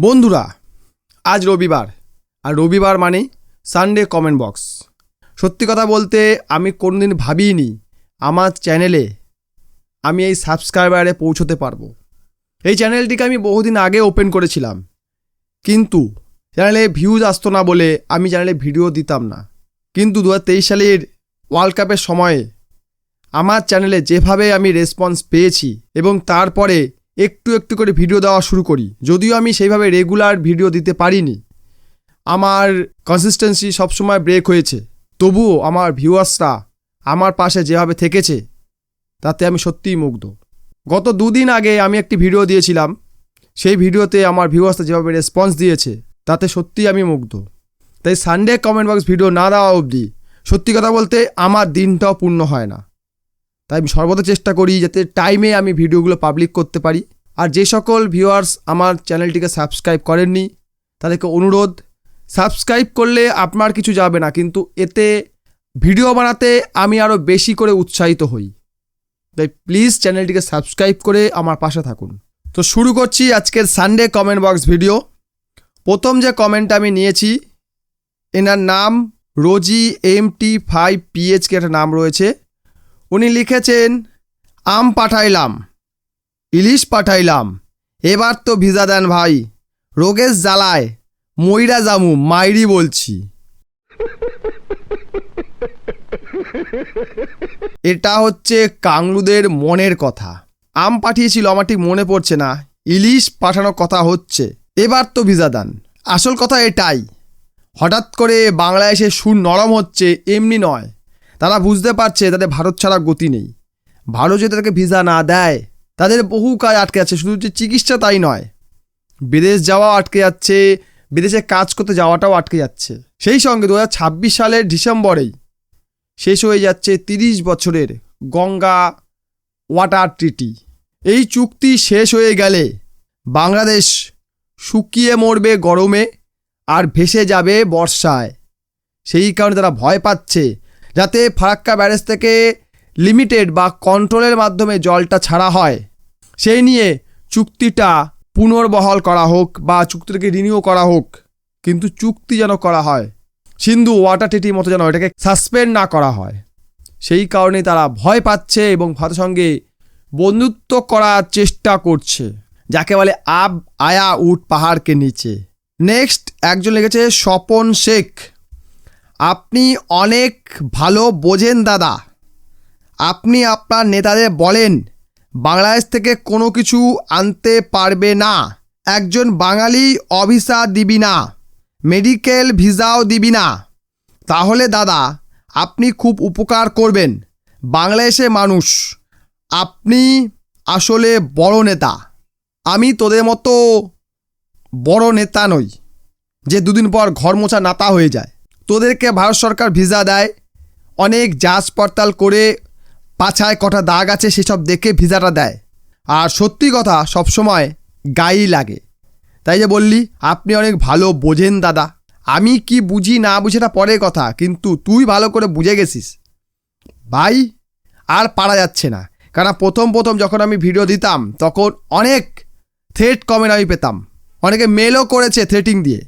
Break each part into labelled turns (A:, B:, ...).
A: বন্ধুরা, আজ রবিবার। আর রবিবার মানে সানডে কমেন্ট বক্স সত্যি কথা বলতে আমি কোনোদিন ভাবিনি আমার চ্যানেলে আমি এই সাবস্ক্রাইবারে পৌঁছতে পারব। এই চ্যানেলটিকে আমি বহুদিন আগে ওপেন করেছিলাম। কিন্তু চ্যানেলে ভিউজ আসতো না বলে আমি চ্যানেলে ভিডিও দিতাম না। কিন্তু দু হাজার তেইশ সালের ওয়ার্ল্ড কাপের সময়ে আমার চ্যানেলে যেভাবে আমি রেসপন্স পেয়েছি এবং তারপরে একটু একটু করে ভিডিও দেওয়া শুরু করি। যদিও আমি সেইভাবে রেগুলার ভিডিও দিতে পারিনি। আমার কনসিস্টেন্সি সবসময় ব্রেক হয়েছে। তবুও আমার ভিউয়ার্সরা আমার পাশে যেভাবে থেকেছে, তাতে আমি সত্যিই মুগ্ধ। গত দুদিন আগে আমি একটি ভিডিও দিয়েছিলাম। সেই ভিডিওতে আমার ভিউয়ার্সরা যেভাবে রেসপন্স দিয়েছে, তাতে সত্যিই আমি মুগ্ধ। তাই সানডে কমেন্ট বক্স ভিডিও না দেওয়া অবধি সত্যি কথা বলতে আমার দিনটাও পূর্ণ হয় না। তাই আমি সর্বদা চেষ্টা করি যাতে টাইমে আমি ভিডিওগুলো পাবলিক করতে পারি। আর যে সকল ভিউয়ার্স আমার চ্যানেলটিকে সাবস্ক্রাইব করেননি, তাদেরকে অনুরোধ সাবস্ক্রাইব করলে আপনার কিছু যাবে না, কিন্তু এতে ভিডিও বানাতে আমি আরও বেশি করে উৎসাহিত হই। তাই প্লিজ চ্যানেলটিকে সাবস্ক্রাইব করে আমার পাশে থাকুন। তো শুরু করছি আজকের সানডে কমেন্ট বক্স ভিডিও প্রথম যে কমেন্ট আমি নিয়েছি, এনার নাম Rosy M T five PHK একটা নাম রয়েছে। উনি লিখেছেন, আম পাঠাইলাম। ইলিশ পাঠাইলাম। এবার তো ভিজা দেন ভাই। রোগেশ জ্বালায় ময়রা জামু মাইরি বলছি। এটা হচ্ছে কাংলুদের মনের কথা। আম পাঠিয়েছিল, আমার ঠিক মনে পড়ছে না। ইলিশ পাঠানোর কথা হচ্ছে। এবার তো ভিজা দান। আসল কথা এটাই। হঠাৎ করে বাংলাদেশে সুর নরম হচ্ছে, এমনি নয়। তারা বুঝতে পারছে, তাদের ভারত ছাড়া গতি নেই। ভারত যদি তাদেরকে ভিসা না দেয় তাদের বহু কাজ আটকে যাচ্ছে, শুধু যে চিকিৎসা তাই নয়। বিদেশ যাওয়া আটকে যাচ্ছে, বিদেশে কাজ করতে যাওয়াটাও আটকে যাচ্ছে। সেই সঙ্গে দু হাজার ছাব্বিশ সালের ডিসেম্বরেই শেষ হয়ে যাচ্ছে তিরিশ বছরের গঙ্গা ওয়াটার ট্রিটি। এই চুক্তি শেষ হয়ে গেলে বাংলাদেশ শুকিয়ে মরবে গরমে আর ভেসে যাবে বর্ষায়। সেই কারণে তারা ভয় পাচ্ছে, যাতে ফারাক্কা ব্যারেজ থেকে লিমিটেড বা কন্ট্রোলের মাধ্যমে জলটা ছাড়া হয়। সেই নিয়ে চুক্তিটা পুনর্বহাল করা হোক বা চুক্তিটাকে রিনিউ করা হোক, কিন্তু চুক্তি যেন করা হয়, সিন্ধু ওয়াটার টিটির মতো যেন এটাকে সাসপেন্ড না করা হয়। সেই কারণে তারা ভয় পাচ্ছে এবং ভারতের সঙ্গে বন্ধুত্ব করার চেষ্টা করছে, যাকে বলে আব আয়া উট পাহাড়কে নিচে। নেক্সট একজন লিখেছে, স্বপন শেখ, আপনি অনেক ভালো বোঝেন দাদা। আপনি আপনার নেতাদের বলেন বাংলাদেশ থেকে কোনো কিছু আনতে পারবে না। একজন বাঙালি অভিসা দিবি না। মেডিকেল ভিসাও দিবি না। তাহলে দাদা, আপনি খুব উপকার করবেন। বাংলাদেশে মানুষ, আপনি আসলে বড় নেতা। আমি তোদের মতো বড় নেতা নই, যে দুদিন পর ঘর মোছা নাতা হয়ে যায়। তোদেরকে ভারত সরকার ভিসা দেয়, অনেক যাচ পড়তাল করে পাছায় কটা দাগ আছে সেসব দেখে ভিসাটা দেয়। আর সত্যি কথা, সবসময় গায়েই লাগে। তাই যে বললি, আপনি অনেক ভালো বোঝেন দাদা। আমি কি বুঝি না বুঝি এটা পরের কথা, কিন্তু তুই ভালো করে বুঝে গেছিস। ভাই, আর পারা যাচ্ছে না। কারণ প্রথম প্রথম যখন আমি ভিডিও দিতাম, তখন অনেক থ্রেট কমেন্ট আমি পেতাম। অনেকে মেলও করেছে থ্রেটিং দিয়ে।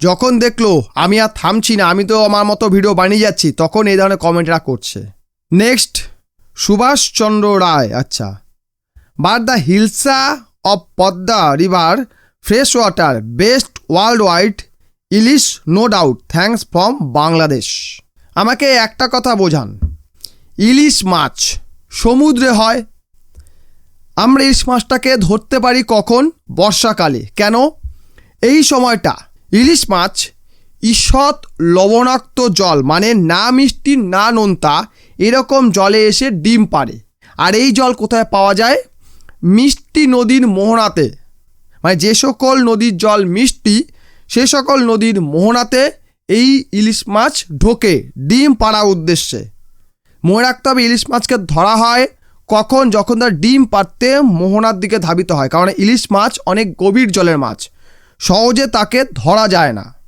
A: যখন দেখল, আমি আর থামছি না, আমি তো আমার মতো ভিডিও বানিয়ে যাচ্ছি, তখন এই ধরনের কমেন্টরা করছে। নেক্সট সুভাষচন্দ্র রায় আচ্ছা। Bar the hilsa of Padma river fresh water best worldwide ilish, no doubt, thanks from Bangladesh. আমাকে একটা কথা বোঝান। ইলিশ মাছ সমুদ্রে হয়। আমরা ইলিশ মাছটাকে ধরতে পারি কখন? বর্ষাকালে। কেন? এই সময়টা ইলিশ মাছ ঈষৎ লবণাক্ত জল মানে না মিষ্টি, না নোনতা, এরকম জলে এসে ডিম পারে আর এই জল কোথায় পাওয়া যায়? মিষ্টি নদীর মোহনাতে। মানে যে সকল নদীর জল মিষ্টি, সে সকল নদীর মোহনাতে এই ইলিশ মাছ ঢোকে ডিম পাড়া উদ্দেশ্যে। মনে রাখতে হবে, ইলিশ মাছকে ধরা হয় কখন? যখন তার ডিম পাড়তে মোহনার দিকে ধাবিত হয়। কারণ ইলিশ মাছ অনেক গভীর জলের মাছ। সহজে তাকে ধরা যায় না।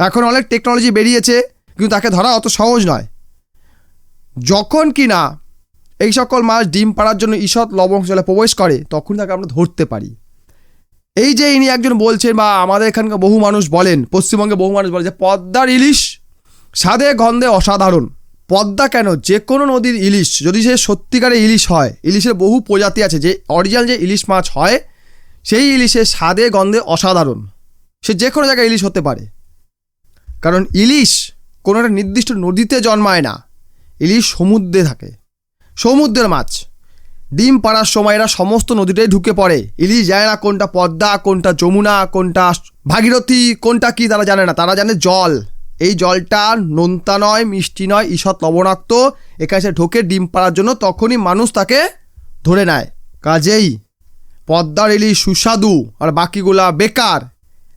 A: এখন অনেক টেকনোলজি বেরিয়েছে, কিন্তু তাকে ধরা অত সহজ নয়। যখন কি না এই সকল মাছ ডিম পাড়ার জন্য ঈষৎ জলে প্রবেশ করে, তখন তাকে আমরা ধরতে পারি। এই যে ইনি একজন বলছেন, বা আমাদের এখানকার বহু মানুষ বলেন পশ্চিমবঙ্গে বহু মানুষ বলে যে, পদ্মার ইলিশ স্বাদে গন্ধে অসাধারণ। পদ্মা কেন? যে কোনো নদীর ইলিশ, যদি সে সত্যিকারে ইলিশ হয়, ইলিশের বহু প্রজাতি আছে, যে অরিজিনাল যে ইলিশ মাছ হয়, সেই ইলিশের স্বাদে গন্ধে অসাধারণ। সে যে কোনো জায়গায় ইলিশ হতে পারে। কারণ ইলিশ কোনো একটা নির্দিষ্ট নদীতে জন্মায় না। ইলিশ সমুদ্রে থাকে। সমুদ্রের মাছ। ডিম পাড়ার সময় এরা সমস্ত নদীটাই ঢুকে পড়ে। ইলিশ যায় না কোনটা পদ্মা, কোনটা যমুনা, কোনটা ভাগীরথী, কোনটা কি তারা জানে না। তারা জানে জল। এই জলটা নোনতা নয়, মিষ্টি নয়, ঈষৎ লবণাক্ত। এখানে ঢোকে ডিম পাড়ার জন্য। তখনই মানুষ তাকে ধরে নেয়। কাজেই পদ্মার ইলিশ সুস্বাদু আর বাকিগুলা বেকার।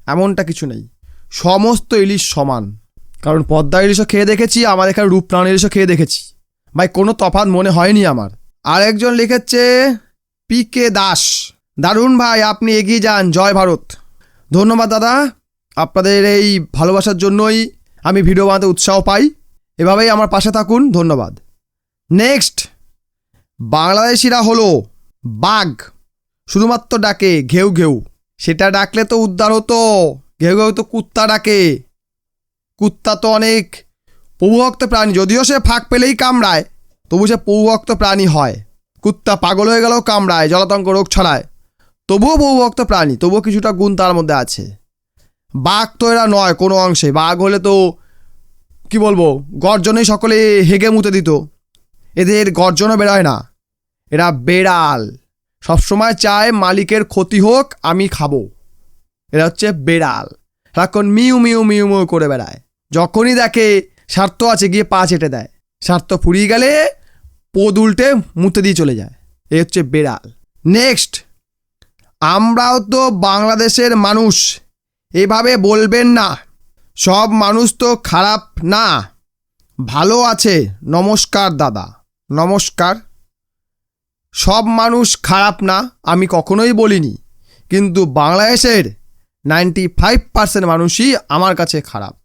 A: এমনটা কিছু নেই। সমস্ত ইলিশ সমান। কারণ পদ্মা ইলিশও খেয়ে দেখেছি, আমার এখানে রূপপ্রাণ ইলিশও খেয়ে দেখেছি। ভাই, কোনো তফাৎ মনে হয়নি আমার। আরেকজন লিখেছে, পি কে দাস। দারুণ ভাই, আপনি এগিয়ে যান। জয় ভারত। ধন্যবাদ দাদা, আপনাদের এই ভালোবাসার জন্যই আমি ভিডিও বানাতে উৎসাহ পাই। এভাবেই আমার পাশে থাকুন। ধন্যবাদ। নেক্সট, বাংলাদেশিরা হলো বাঘ। শুধুমাত্র ডাকে ঘেউ ঘেউ। সেটা ডাকলে তো উদ্ধার হতো। ঘেউ ঘেউ তো কুত্তা ডাকে। কুত্তা তো অনেক প্রভুভক্ত প্রাণী, যদিও সে ফাঁক পেলেই কামড়ায়, তবু সে প্রভুভক্ত প্রাণী হয়। কুত্তা পাগল হয়ে গেলেও কামড়ায়, জলাতঙ্ক রোগ ছড়ায়। তবুও বহুভক্ত প্রাণী, তবুও কিছুটা গুণ তার মধ্যে আছে। বাঘ তো এরা নয় কোনো অংশে, বাঘ হলে তো, কি বলব, গর্জনেই সকলে হেগে মুতে দিত। এদের গর্জনও বেরোয় না। এরা বেড়াল। সবসময় চায় মালিকের ক্ষতি হোক, আমি খাব। এরা হচ্ছে বেড়াল। সারাক্ষণ মিউ মিউ মিউ মিউ করে বেড়ায়। যখনই দেখে স্বার্থ আছে, গিয়ে পা চেটে দেয়। স্বার্থ ফুরিয়ে গেলে পোদ উল্টে মুতে দিয়ে চলে যায়। এ হচ্ছে বেড়াল। নেক্সট আমরাও তো বাংলাদেশের মানুষ। এভাবে বলবেন না। সব মানুষ তো খারাপ না। ভালো আছে। নমস্কার, দাদা। নমস্কার। সব মানুষ খারাপ না, আমি কখনোই বলিনি। কিন্তু বাংলাদেশের নাইনটি ফাইভ পার্সেন্ট মানুষই আমার কাছে খারাপ।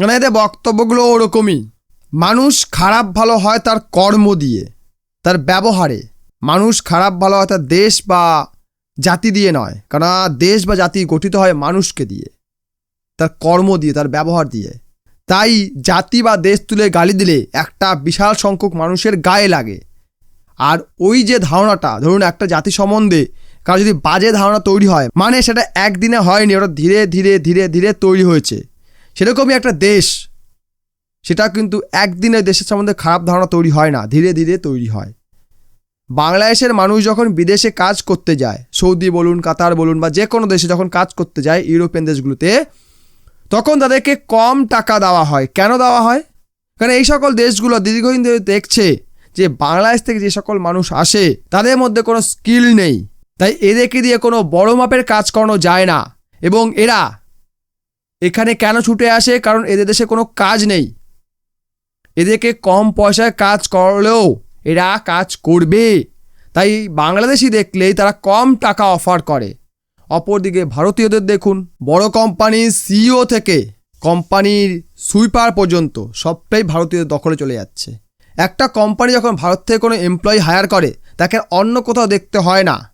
A: মানে এদের বক্তব্যগুলো ওরকমই। মানুষ খারাপ ভালো হয় তার কর্ম দিয়ে, তার ব্যবহারে। মানুষ খারাপ ভালো হয় তার দেশ বা জাতি দিয়ে নয়। কারণ দেশ বা জাতি গঠিত হয় মানুষকে দিয়ে, তার কর্ম দিয়ে, তার ব্যবহার দিয়ে। তাই জাতি বা দেশ তুলে গালি দিলে একটা বিশাল সংখ্যক মানুষের গায়ে লাগে। আর ওই যে ধারণাটা, ধরুন একটা জাতি সম্বন্ধে কারও যদি বাজে ধারণা তৈরি হয় মানে সেটা একদিনে হয়নি, ওটা ধীরে ধীরে ধীরে ধীরে তৈরি হয়েছে। সেরকমই একটা দেশ, সেটা কিন্তু একদিনে দেশের সম্বন্ধে খারাপ ধারণা তৈরি হয় না, ধীরে ধীরে তৈরি হয়। বাংলাদেশের মানুষ যখন বিদেশে কাজ করতে যায়, সৌদি বলুন, কাতার বলুন, বা যে কোনো দেশে যখন কাজ করতে যায়, ইউরোপিয়ান দেশগুলোতে, তখন তাদেরকে কম টাকা দেওয়া হয়। কেন দেওয়া হয়? কারণ এই সকল দেশগুলো দীর্ঘদিন ধরে দেখছে যে, বাংলাদেশ থেকে যে সকল মানুষ আসে, তাদের মধ্যে কোনো স্কিল নেই। তাই এদেরকে দিয়ে কোনো বড় মাপের কাজ করানো যায় না। এবং এরা এখানে কেন ছুটে আসে? কারণ এদের দেশে কোনো কাজ নেই। এদেরকে কম পয়সায় কাজ করলেও এরা কাজ করবে। তাই বাংলাদেশি দেখলেই তারা কম টাকা অফার করে। অপরদিকে ভারতীয়দের দেখুন, বড় কোম্পানির সিইও থেকে কোম্পানির সুইপার পর্যন্ত সবটাই ভারতীয়দের দখলে চলে যাচ্ছে। একটা কোম্পানি যখন ভারত থেকে কোনো এমপ্লয়ি হায়ার করে, তাকে অন্য কোথাও দেখতে হয় না।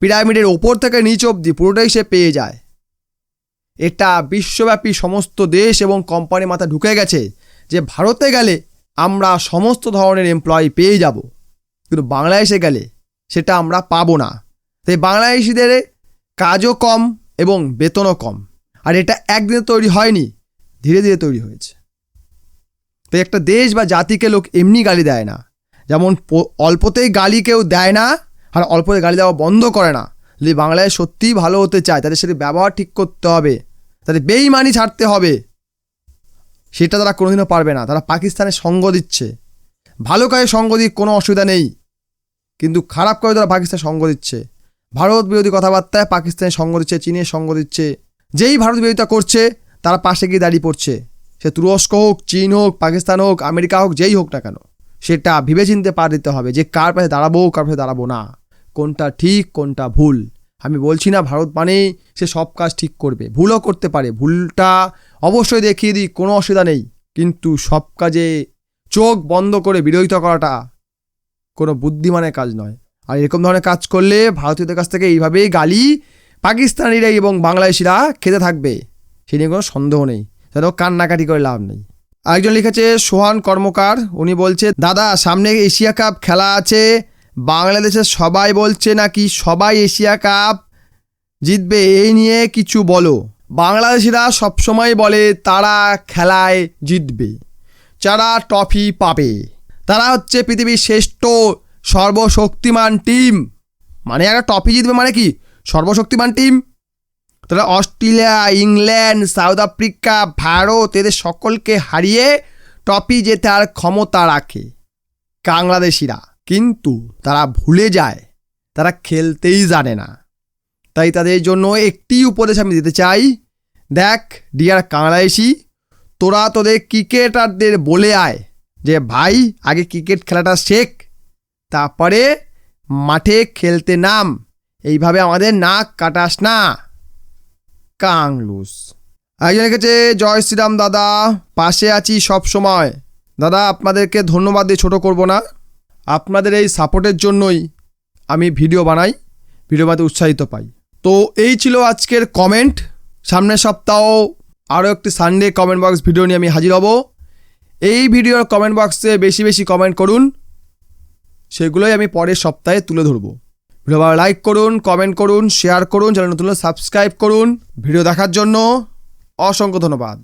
A: পিরামিডের ওপর থেকে নিচ অবধি পুরোটাই সে পেয়ে যায়। এটা বিশ্বব্যাপী সমস্ত দেশ এবং কোম্পানি মাথা ঢুকে গেছে যে ভারতে গেলে আমরা সমস্ত ধরনের এমপ্লয়ি পেয়ে যাব। কিন্তু বাংলাদেশে গেলে সেটা আমরা পাবো না। তাই বাংলাদেশিদের কাজও কম এবং বেতনও কম। আর এটা একদিনে তৈরি হয়নি, ধীরে ধীরে তৈরি হয়েছে। তাই একটা দেশ বা জাতিকে লোক এমনি গালি দেয় না। যেমন অল্পতেই গালি কেউ দেয় না আর অল্পতে গালি দেওয়া বন্ধ করে না। যদি বাংলায় সত্যিই ভালো হতে চায় তাদের সাথে ব্যবহার ঠিক করতে হবে। তাদের বেইমানি ছাড়তে হবে। সেটা তারা কোনোদিনও পারবে না। তারা পাকিস্তানে সঙ্গ দিচ্ছে। ভালো কাজে সঙ্গ দিক কোনো অসুবিধা নেই। কিন্তু খারাপ কাজে তারা পাকিস্তান সঙ্গ দিচ্ছে। ভারত বিরোধী কথাবার্তায় পাকিস্তানে সঙ্গ দিচ্ছে চীনের সঙ্গ দিচ্ছে। যেই ভারত বিরোধিতা করছে, তারা পাশে গিয়ে দাঁড়িয়ে পড়ছে। সে তুরস্ক হোক, চীন হোক, পাকিস্তান হোক, আমেরিকা হোক, যেই হোক না কেন, সেটা ভেবেচিন্তে পার দিতে হবে যে কার পাশে দাঁড়াবো, কার পাশে দাঁড়াবো না। কোনটা ঠিক, কোনটা ভুল। আমি বলছি না ভারত মানেই সে সব কাজ ঠিক করবে। ভুলও করতে পারে, ভুলটা অবশ্যই দেখিয়ে দিই, কোনো অসুবিধা নেই। কিন্তু সব কাজে চোখ বন্ধ করে বিরোধিতা করাটা কোনো বুদ্ধিমানের কাজ নয়। আর এরকম ধরনের কাজ করলে ভারতীয়দের কাছ থেকে এইভাবেই গালি পাকিস্তানিরা এবং বাংলাদেশিরা খেতে থাকবে, সে নিয়ে কোনো সন্দেহ নেই। তাদের কান্নাকাটি করে লাভ নেই। আরেকজন লিখেছে, সোহান কর্মকার, উনি বলছে, দাদা, সামনে এশিয়া কাপ খেলা আছে বাংলাদেশের সবাই বলছে নাকি সবাই এশিয়া কাপ জিতবে, এই নিয়ে কিছু বলো। বাংলাদেশিরা সবসময় বলে তারা খেলায় জিতবে, যারা ট্রফি পাবে। তারা হচ্ছে পৃথিবীর শ্রেষ্ঠ সর্বশক্তিমান টিম। মানে একটা ট্রফি জিতবে মানে কি? সর্বশক্তিমান টিম। তারা Australia, England, South Africa, Bharat, এদের সকলকে হারিয়ে ট্রফি জেতার ক্ষমতা রাখে বাংলাদেশিরা। কিন্তু তারা ভুলে যায়, তারা খেলতেই জানে না। তাই তাদের জন্য একটি উপদেশ আমি দিতে চাই। দেখ, ডিয়ার বাংলাদেশি তোরা তোদের ক্রিকেটারদের বলে আয় যে, ভাই, আগে ক্রিকেট খেলাটা শেখ, তারপরে মাঠে খেলতে নাম। এইভাবে আমাদের নাক কাটাস না। কাংলুস। একজন লিখেছে, জয় শ্রীরাম দাদা, পাশে আছি সব সময় দাদা, আপনাদেরকে ধন্যবাদ দিয়ে ছোটো করব না। আপনাদের এই সাপোর্টের জন্যই আমি ভিডিও বানাই, ভিডিও বানাতে উৎসাহিত পাই। তো এই ছিল আজকের কমেন্ট সামনের সপ্তাহ আরও একটি সানডে কমেন্ট বক্স ভিডিও নিয়ে আমি হাজির হব। এই ভিডিওর কমেন্ট বক্সে বেশি বেশি কমেন্ট করুন। সেগুলোই আমি পরের সপ্তাহে তুলে ধরবো। ভিডিও ভালো লাইক করুন কমেন্ট করুন শেয়ার করুন চ্যানেল নতুন সাবস্ক্রাইব করুন। ভিডিও দেখার জন্য অসংখ্য ধন্যবাদ।